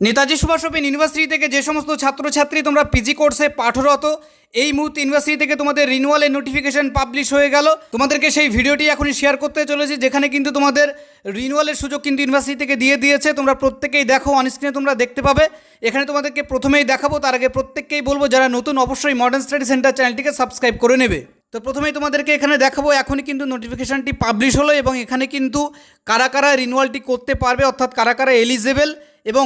Netaji Subhash open university থেকে যে সমস্ত ছাত্রছাত্রী তোমরা পিজি কোর্সে পাঠরত, এই মুহূর্তে ইউনিভার্সিটি থেকে তোমাদের রিনুয়ালের নোটিফিকেশন পাবলিশ হয়ে গেল। তোমাদেরকে সেই ভিডিওটি এখনই শেয়ার করতে চলেছি, যেখানে কিন্তু তোমাদের রিনুয়ালের সুযোগ কিন্তু ইউনিভার্সিটি থেকে দিয়ে দিয়েছে। তোমরা প্রত্যেকেই দেখো অনস্ক্রিনে তোমরা দেখতে পাবে। এখানে তোমাদেরকে প্রথমেই দেখাবো, তার আগে প্রত্যেককেই বলব, যারা নতুন, অবশ্যই মডার্ন স্টাডি সেন্টার চ্যানেলটিকে সাবস্ক্রাইব করে নেবে। তো প্রথমেই তোমাদেরকে এখানে দেখাবো, এখনই কিন্তু নোটিফিকেশনটি পাবলিশ হলো এবং এখানে কিন্তু কারা কারা রিনিউয়ালটি করতে পারবে, অর্থাৎ কারা কারা এলিজেবেল এবং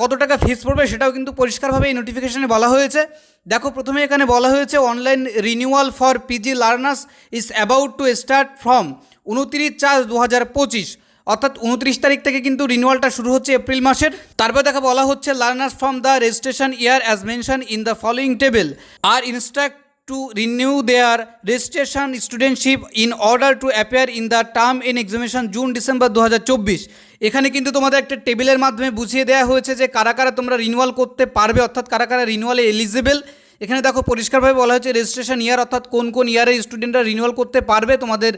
কত টাকা ফিস পড়বে সেটাও কিন্তু পরিষ্কারভাবে এই নোটিফিকেশনে বলা হয়েছে। দেখো, প্রথমে এখানে বলা হয়েছে online renewal for PG learners is about to start from উনত্রিশ চার দু হাজার পঁচিশ। অর্থাৎ উনত্রিশ তারিখ থেকে কিন্তু রিনিউয়ালটা শুরু হচ্ছে এপ্রিল মাসের। তারপর দেখা বলা হচ্ছে learners from the registration year as mention in the following table R instruct to renew their registration studentship in order to appear in the term in examination June December দু হাজার চব্বিশ এখানে কিন্তু তোমাদের একটা টেবিলের মাধ্যমে বুঝিয়ে দেওয়া হয়েছে যে কারা কারা তোমরা রিনিউয়াল করতে পারবে, অর্থাৎ কারা কারা রিনিউয়ালে এলিজিবল এখানে দেখো পরিষ্কারভাবে বলা হয়েছে রেজিস্ট্রেশন ইয়ার অর্থাৎ কোন কোন ইয়ারের স্টুডেন্টরা রিনিউয়াল করতে পারবে। তোমাদের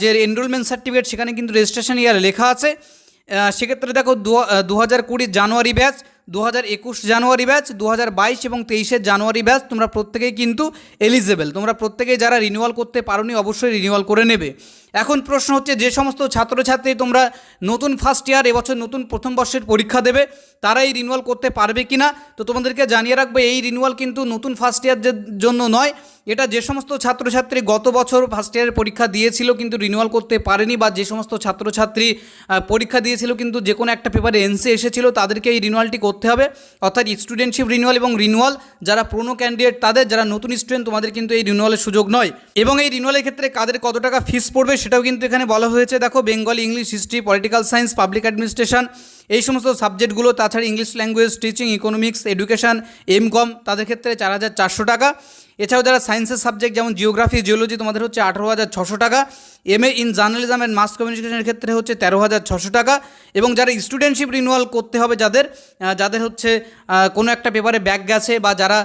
যে এনরোলমেন্ট সার্টিফিকেট সেখানে কিন্তু রেজিস্ট্রেশন ইয়ার লেখা আছে। সেক্ষেত্রে দেখো দু হাজার কুড়ির জানুয়ারি ব্যাচ। দু হাজার একুশ জানুয়ারি ব্যাচ দু হাজার বাইশ এবং তেইশের জানুয়ারি ব্যাচ তোমরা প্রত্যেকেই কিন্তু এলিজেবেল তোমরা প্রত্যেকেই যারা রিনিউয়াল করতে পারোনি অবশ্যই রিনিউয়াল করে নেবে। এখন প্রশ্ন হচ্ছে, যে সমস্ত ছাত্রছাত্রী তোমরা নতুন ফার্স্ট ইয়ার এবছর নতুন প্রথম বর্ষের পরীক্ষা দেবে তারা এই রিনিউয়াল করতে পারবে কি না তো তোমাদেরকে জানিয়ে রাখবে, এই রিনিউয়াল কিন্তু নতুন ফার্স্ট ইয়ারের জন্য নয়, এটা যে সমস্ত ছাত্রছাত্রী গত বছর ফার্স্ট ইয়ারের পরীক্ষা দিয়েছিল কিন্তু রিনিউয়াল করতে পারেনি বা যে সমস্ত ছাত্রছাত্রী পরীক্ষা দিয়েছিল কিন্তু যে কোনো একটা পেপারে এনসি এসেছিল, তাদেরকে এই রিনিউয়ালটি করতে হবে। অর্থাৎ স্টুডেন্টশিপ রিনিউয়াল এবং রিনিউয়াল যারা পুরনো ক্যান্ডিডেট তাদের যারা নতুন স্টুডেন্ট তোমাদের কিন্তু এই রিনিউয়ালের সুযোগ নয়। এবং এই রিনিউয়ালের ক্ষেত্রে কাদের কত টাকা ফিস পড়বে সেটাও কিন্তু এখানে বলা হয়েছে। দেখো Bengali English history political science public administration এই সমস্ত সাবজেক্টগুলো তাছাড়া English language teaching economics education M com তাদের ক্ষেত্রে চার হাজার চারশো টাকা। এছাড়াও যারা সায়েন্সের সাবজেক্ট যেমন জিওগ্রাফি জিওলজি তোমাদের হচ্ছে আঠারো হাজার ছশো টাকা। M A in journalism and mass কমিউনিকেশনের ক্ষেত্রে হচ্ছে তেরো হাজার ছশো টাকা। এবং যারা স্টুডেন্টশিপ রিনুয়াল করতে হবে যাদের যাদের হচ্ছে কোনো একটা পেপারে ব্যাক গেছে বা যারা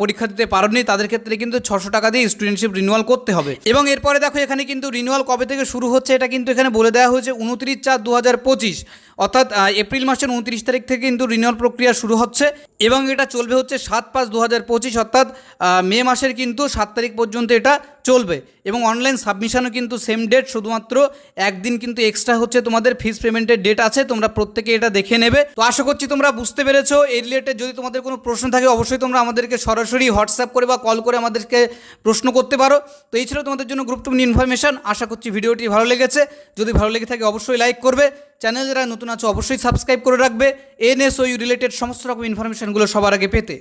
পরীক্ষা দিতে পারেনি, তাদের ক্ষেত্রে কিন্তু ছশো টাকা দিয়ে স্টুডেন্টশিপ রিনুয়াল করতে হবে। এবং এরপরে দেখো, এখানে কিন্তু রিনিউয়াল কবে থেকে শুরু হচ্ছে, এটা কিন্তু এখানে বলে দেওয়া হয়েছে উনত্রিশ চার দু হাজার পঁচিশ। অর্থাৎ এপ্রিল মাসের উনত্রিশ তারিখ থেকে কিন্তু রিনুয়াল প্রক্রিয়া শুরু হচ্ছে। এবং এটা চলবে হচ্ছে সাত পাঁচ দু হাজার পঁচিশ, অর্থাৎ মে মাসের কিন্তু সাত তারিখ পর্যন্ত এটা চলবে। এবং অনলাইন সাবমিশনও কিন্তু সেম ডেট শুধুমাত্র একদিন কিন্তু এক্সট্রা হচ্ছে তোমাদের ফিস পেমেন্টের ডেট আছে, তোমরা প্রত্যেকে এটা দেখে নেবে। তো আশা করছি তোমরা বুঝতে পেরেছ এই রিলেটেড যদি তোমাদের কোনো প্রশ্ন থাকে, অবশ্যই তোমরা আমাদেরকে সরাসরি হোয়াটসঅ্যাপ করে বা কল করে আমাদেরকে প্রশ্ন করতে পারো। তো এই ছিল তোমাদের জন্য গুরুত্বপূর্ণ ইনফরমেশন আশা করছি ভিডিওটি ভালো লেগেছে। যদি ভালো লেগে থাকে, অবশ্যই লাইক করবে। চ্যানেল যারা নতুন আছো, অবশ্যই সাবস্ক্রাইব করে রাখবে। এনএসওইউ রিলেটেড সমস্ত রকম ইনফরমেশনগুলো সবার আগে পেতে।